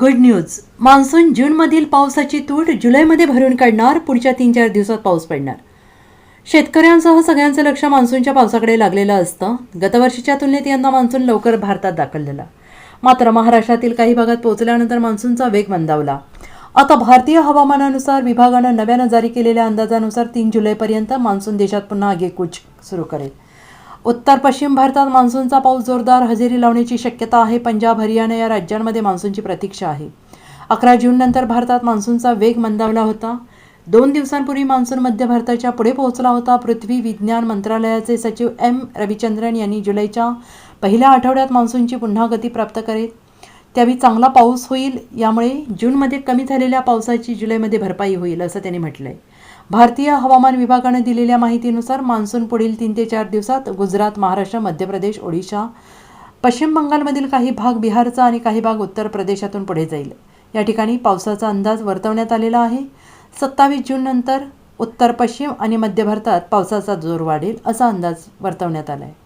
Good news monsoon जूनमधील पावसाची तूट जुलैमध्ये भरून काढणार. पुढच्या तीन चार दिवसात पाऊस पडणार. शेतकऱ्यांसह सगळ्यांचं लक्ष मान्सूनच्या पावसाकडे लागलेलं असतं. गतवर्षीच्या तुलनेत यंदा मान्सून लवकर भारतात दाखल झाला मात्र महाराष्ट्रातील काही भागात पोहोचल्यानंतर मान्सूनचा वेग मंदावला. आता भारतीय हवामानानुसार विभागानं नव्यानं जारी केलेल्या अंदाजानुसार तीन जुलैपर्यंत मान्सून देशात पुन्हा आगेकूच सुरू करेल. उत्तर पश्चिम भारतात मान्सूनचा पाऊस जोरदार हजेरी लावण्याची शक्यता आहे. पंजाब हरियाणा या राज्यांमध्ये मान्सूनची प्रतीक्षा आहे. अकरा जूननंतर भारतात मान्सूनचा वेग मंदावला होता. दोन दिवसांपूर्वी मान्सून मध्य भारताच्या पुढे पोहोचला होता. पृथ्वी विज्ञान मंत्रालयाचे सचिव एम. रविचंद्रन यांनी जुलैच्या पहिल्या आठवड्यात मान्सूनची पुन्हा गती प्राप्त करेल त्यावेळी चांगला पाऊस होईल यामुळे जूनमध्ये कमी झालेल्या पावसाची जुलैमध्ये भरपाई होईल असं त्यांनी आहे भारतीय हवामान विभागाने दिलेल्या माहितीनुसार मान्सून पुढील तीन ते चार दिवसात गुजरात महाराष्ट्र मध्य प्रदेश ओडिशा पश्चिम बंगालमधील काही भाग बिहारचा आणि काही भाग उत्तर प्रदेशातून पुढे जाईल. या ठिकाणी पावसाचा अंदाज वर्तवण्यात आलेला आहे. सत्तावीस जून नंतर उत्तर पश्चिम आणि मध्य भारतात पावसाचा जोर वाढेल असा अंदाज वर्तवण्यात आला आहे